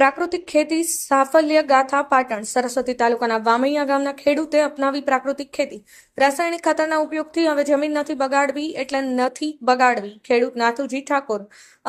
પ્રાકૃતિક ખેતી સાફલ્ય ગાથા પાટણ, સરસ્વતી તાલુકાના વામૈયા ગામના ખેડૂતે અપનાવી પ્રાકૃતિક ખેતી. રાસાયણિક ખાતરના ઉપયોગથી હવે જમીન નથી બગાડવી એટલે નથી બગાડવી. ખેડૂત નાથુજી ઠાકોર,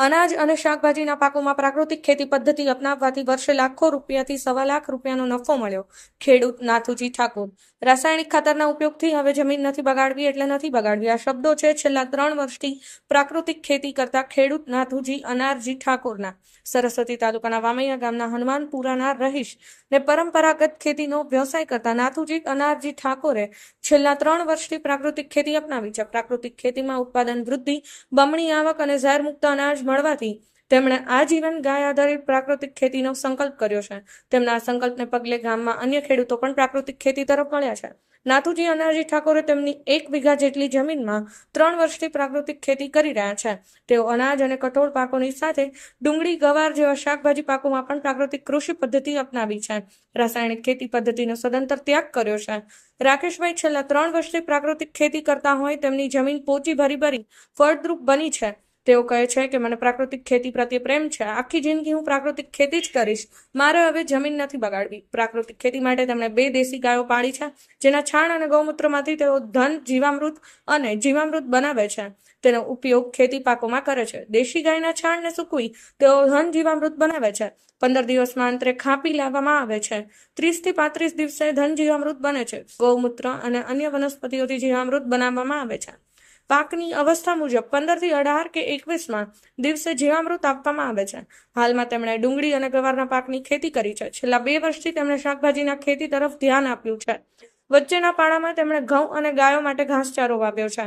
અનાજ અને શાકભાજીના પાકોમાં પ્રાકૃતિક ખેતી પદ્ધતિ અપનાવવાથી વર્ષે લાખો રૂપિયાથી સવા લાખ રૂપિયાનો નફો મળ્યો. ખેડૂત નાથુજી ઠાકોર, રાસાયણિક ખાતરના ઉપયોગથી હવે જમીન નથી બગાડવી એટલે નથી બગાડવી. આ શબ્દો છે, છેલ્લા ત્રણ વર્ષથી પ્રાકૃતિક ખેતી કરતા ખેડૂત નાથુજી, અનારજી ઠાકોરના. સરસ્વતી તાલુકાના વામૈયા ગામના હનુમાનપુરાના રહીશ ને પરંપરાગત ખેતીનો વ્યવસાય કરતા નાથુજી અનારજી ઠાકોરે છેલ્લા ત્રણ વર્ષથી પ્રાકૃતિક ખેતી અપનાવી છે. પ્રાકૃતિક ખેતીમાં ઉત્પાદન વૃદ્ધિ, બમણી આવક અને ઝેરમુક્ત અનાજ મળવાથી તેમણે આજીવન ગાય આધારિત પ્રાકૃતિક ખેતીનો સંકલ્પ કર્યો છે. તેમના આ સંકલ્પને પગલે ગામમાં અન્ય ખેડૂતો પણ પ્રાકૃતિક ખેતી તરફ વળ્યા છે. નાથુજી અનાજી ઠાકોરે તેમની એક વીઘા જેટલી જમીનમાં ત્રણ વર્ષથી પ્રાકૃતિક ખેતી કરી રહ્યા છે. તેઓ અનાજ અને કઠોળ પાકોની સાથે ડુંગળી, ગવાર જેવા શાકભાજી પાકોમાં પણ પ્રાકૃતિક કૃષિ પદ્ધતિ અપનાવી છે. રાસાયણિક ખેતી પદ્ધતિનો સદંતર ત્યાગ કર્યો છે. રાકેશભાઈ છેલ્લા ત્રણ વર્ષથી પ્રાકૃતિક ખેતી કરતા હોય તેમની જમીન પોચી ભરી ભરી ફળદ્રુપ બની છે. તેઓ કહે છે કે મને પ્રાકૃતિક ખેતી પ્રત્યે પ્રેમ છે. આખી જિંદગી હું પ્રાકૃતિક ખેતી જ કરીશ. મારે હવે જમીન નથી બગાડવી. પ્રાકૃતિક ખેતી માટે તેમણે બે દેશી ગાયો પાળી છે, જેના છાણ અને ગૌમૂત્રમાંથી તેઓ ધન, જીવામૃત અને જીવામૃત બનાવે છે. તેનો ઉપયોગ ખેતી પાકોમાં કરે છે. દેશી ગાયના છાણને સૂકવી તેઓ ધન, જીવામૃત બનાવે છે. પંદર દિવસમાં અંતરે ખાંપી લાવવામાં આવે છે. ત્રીસથી પાંત્રીસ દિવસે ધન, જીવામૃત બને છે. ગૌમૂત્ર અને અન્ય વનસ્પતિઓથી જીવામૃત બનાવવામાં આવે છે. પાકની અવસ્થા મુજબ પંદરથી અઢાર કે એકવીસમાં દિવસે જીવામૃત આપવામાં આવે છે. હાલમાં તેમણે ડુંગળી અને ગવારના પાકની ખેતી કરી છે. છેલ્લા બે વર્ષથી તેમણે શાકભાજીના ખેતી તરફ ધ્યાન આપ્યું છે. વચ્ચેના પાડામાં તેમણે ઘઉં અને ગાયો માટે ઘાસચારો વાવ્યો છે.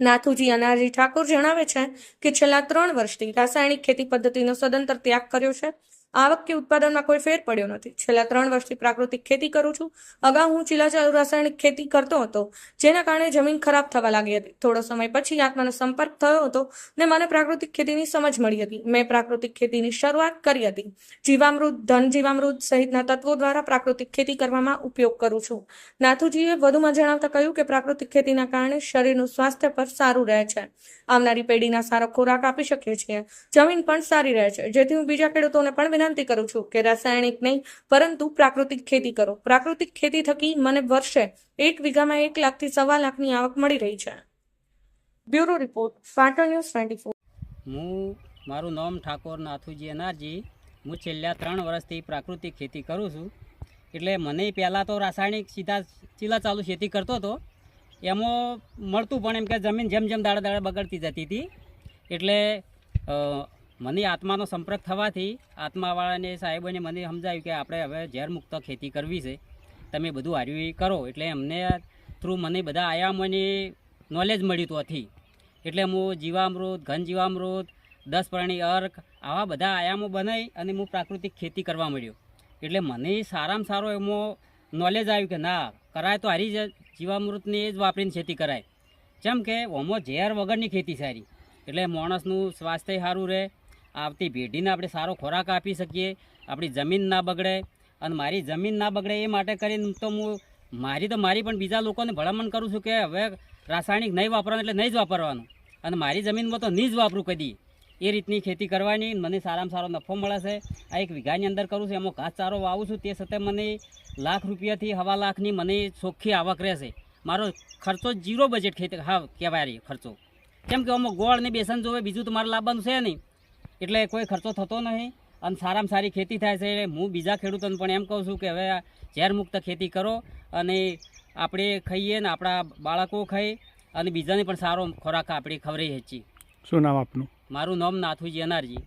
નાથુજી અનારજી ઠાકોર જણાવે છે કે છેલ્લા ત્રણ વર્ષથી રાસાયણિક ખેતી પદ્ધતિનો સદંતર ત્યાગ કર્યો છે. આવક કે ઉત્પાદનમાં કોઈ ફેર પડ્યો નથી. છેલ્લા ત્રણ વર્ષથી પ્રાકૃતિક ખેતી કરું છું. અગાઉ હું ચીલાચાલુ રાસાયણિક ખેતી કરતો હતો, જેના કારણે જમીન ખરાબ થવા લાગી હતી. થોડો સમય પછી આત્માનો સંપર્ક થયો હતો ને મને પ્રાકૃતિક ખેતીની સમજ મળી હતી. મેં પ્રાકૃતિક ખેતીની શરૂઆત કરી હતી. જીવામૃત, ધન જીવામૃત સહિતના તત્વો દ્વારા પ્રાકૃતિક ખેતી કરવામાં ઉપયોગ કરું છું. નાથુજીએ વધુમાં જણાવતા કહ્યું કે પ્રાકૃતિક ખેતીના કારણે શરીરનું સ્વાસ્થ્ય પર સારું રહે છે. આવનારી પેઢીના સારો ખોરાક આપી શકીએ છીએ. જમીન પણ સારી રહે છે. જેથી હું બીજા ખેડૂતોને પણ વિનંતી કરું છું કે રાસાયણિક નહીં, પરંતુ પ્રાકૃતિક ખેતી કરો. પ્રાકૃતિક ખેતી થકી મને વર્ષે એક વીઘામાં એક લાખથી સવા લાખની આવક મળી રહી છે. બ્યુરો રિપોર્ટ ફાટો ન્યૂઝ ટ્વેન્ટી હું, મારું નામ ઠાકોર નાથુજી અનારજી હું છેલ્લા ત્રણ વર્ષથી પ્રાકૃતિક ખેતી કરું છું. એટલે મને પહેલાં તો રાસાયણિક સીધા ચીલા ચાલુ ખેતી કરતો હતો. એમાં મળતું પણ એમ કે જમીન જેમ જેમ દાડે દાડે બગડતી જતી હતી. એટલે મને આત્માનો સંપર્ક થવાથી આત્માવાળાને સાહેબોને મને સમજાવ્યું કે આપણે હવે ઝેરમુક્ત ખેતી કરવી છે. તમે બધું હાર્યું કરો. એટલે એમને થ્રુ મને બધા આયામોની નોલેજ મળ્યું હતું એટલે હું જીવામૃત, ઘન જીવામૃત, દસ પ્રાણી અર્ક, આવા બધા આયામો બનાવી અને હું પ્રાકૃતિક ખેતી કરવા મળ્યો એટલે મને સારામાં સારો એમાં નોલેજ આવ્યું કે ના, કરાય તો હારી જ, જીવામૃતની જ વાપરીને ખેતી કરાય. જેમ કે ઓમાં ઝેર વગરની ખેતી સારી. એટલે માણસનું સ્વાસ્થ્ય સારું રહે આવતી પેઢીને આપણે સારો ખોરાક આપી શકીએ, આપણી જમીન ના બગડે. અને મારી જમીન ના બગડે એ માટે કરીને તો હું, મારી તો મારી પણ બીજા લોકોને ભલામણ કરું છું કે હવે રાસાયણિક નહીં વાપરવાનું એટલે નહીં જ વાપરવાનું. અને મારી જમીનમાં તો નહીં જ વાપરું કદી. એ રીતની ખેતી કરવાની, મને સારામાં સારો નફો મળે છે આ એક વીઘાની અંદર કરું છું, એમાં ઘાસ ચારો વાવું છું, તે છતાં મને લાખ રૂપિયાથી હવા લાખની મને ચોખ્ખી આવક રહેશે. મારો ખર્ચો જીરો બજેટ ખેતી, હા, કહેવાય ખર્ચો. કેમ કે આમાં ગોળ ને બેસન જોવે, બીજું તો મારે લાવવાનું છે નહીં. એટલે કોઈ ખર્ચો થતો નહીં. અને સારામાં સારી ખેતી થાય છે હું બીજા ખેડૂતોને પણ એમ કહું છું કે હવે ઝેરમુક્ત ખેતી કરો અને આપણે ખાઈએ ને આપણા બાળકો ખાઈ અને બીજાને પણ સારો ખોરાક આપણે ખવરાઈ છીએ. શું નામ આપનું? મારું નામ નાથુજી અનારજી.